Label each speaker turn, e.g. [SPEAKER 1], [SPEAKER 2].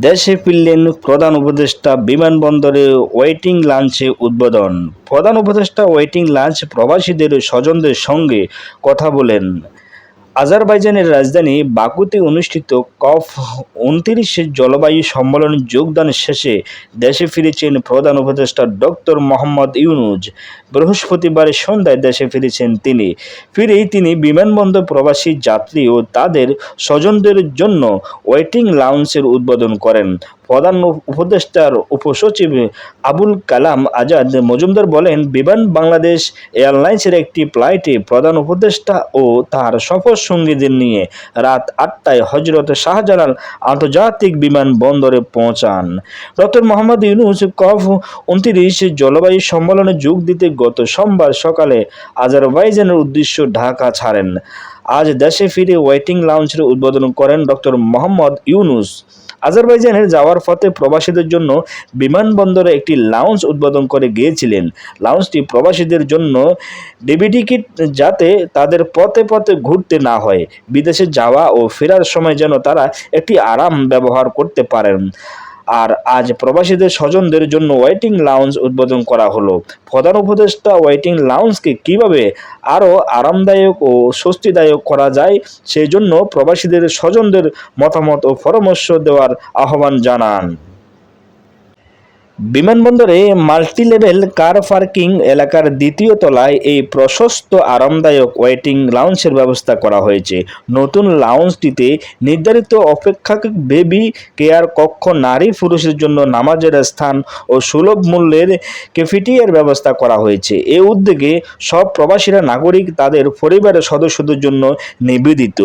[SPEAKER 1] দেশে ফিরলেন প্রধান উপদেষ্টা বিমানবন্দরে ওয়েটিং লাঞ্চে উদ্বোধন। প্রধান উপদেষ্টা ওয়েটিং লাঞ্চ প্রবাসীদের স্বজনদের সঙ্গে কথা বলেন। আজারবাইজানের রাজধানী বাকুতে অনুষ্ঠিত কফ উনত্রিশের জলবায়ু সম্মেলনে যোগদান শেষে দেশে ফিরেছেন প্রধান উপদেষ্টা ডক্টর মোহাম্মদ ইউনুজ বৃহস্পতিবার সন্ধ্যায় দেশে ফিরেছেন তিনি। ফিরেই তিনি বিমানবন্দর প্রবাসী যাত্রী ও তাদের স্বজনদের জন্য ওয়েটিং লাউন্সের উদ্বোধন করেন। প্রধান উপদেষ্টার উপসচিব আবুল কালাম আজাদ মজুমদার বলেন, বিমান বাংলাদেশ এয়ারলাইন্সের একটি ফ্লাইটে প্রধান উপদেষ্টা ও তার সফর সঙ্গীদের নিয়ে রাত আটটায় হজরত শাহজালাল আন্তর্জাতিক বিমানবন্দরে পৌঁছান। ডক্টর মোহাম্মদ ইউনুস কফ উনত্রিশ জলবায়ু সম্মেলনে যোগ দিতে গত সোমবার সকালে আজারবাইজানের উদ্দেশ্য ঢাকা ছাড়েন। আজ দেশে ফিরে ওয়েটিং লাউঞ্জের উদ্বোধন করেন ডক্টর মোহাম্মদ ইউনুস। আজারবাইজানের যাওয়ার পথে প্রবাসীদের জন্য বিমানবন্দরে একটি লাউঞ্জ উদ্বোধন করে গিয়েছিলেন। লাউঞ্জটি প্রবাসীদের জন্য ডিবিটিকিট যাতে তাদের পথে পথে ঘুরতে না হয়। বিদেশে যাওয়া ও ফেরার সময় যেন তারা একটি আরাম ব্যবহার করতে পারেন। আর আজ প্রবাসীদের স্বজনদের জন্য ওয়েটিং লাউঞ্জ উদ্বোধন করা হলো। প্রধান উপদেষ্টা ওয়েটিং লাউঞ্জকে কীভাবে আরও আরামদায়ক ও স্বস্তিদায়ক করা যায়, সেই জন্য প্রবাসীদের স্বজনদের মতামত ও পরামর্শ দেওয়ার আহ্বান জানান। বিমানবন্দরে মাল্টিলেভেল কার পার্কিং এলাকার দ্বিতীয় তলায় এই প্রশস্ত আরামদায়ক ওয়েটিং লাউঞ্জের ব্যবস্থা করা হয়েছে। নতুন লাউঞ্জটিতে নির্ধারিত অপেক্ষা বেবি কেয়ার কক্ষ, নারী পুরুষের জন্য নামাজের স্থান ও সুলভ মূল্যের ক্যাফেটিয়ার ব্যবস্থা করা হয়েছে। এ উদ্যোগে সব প্রবাসীরা, নাগরিক, তাদের পরিবারের সদস্যদের জন্য নিবেদিত।